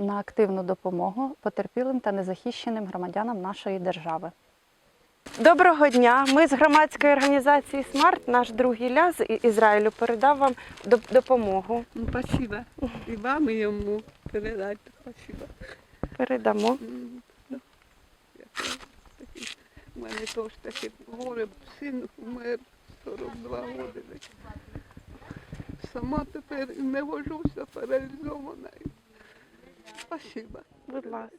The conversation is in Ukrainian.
на активну допомогу потерпілим та незахищеним громадянам нашої держави. Доброго дня. Ми з громадської організації Смарт, наш друг Ілля з Ізраїлю передав вам допомогу. Ну, спасибо. І вам, і йому передайте спасибо. Передамо. У мене теж таке горе, син умер 42 роки. Сама тепер не вожуся паралізована. Спасибо. Будь ласка.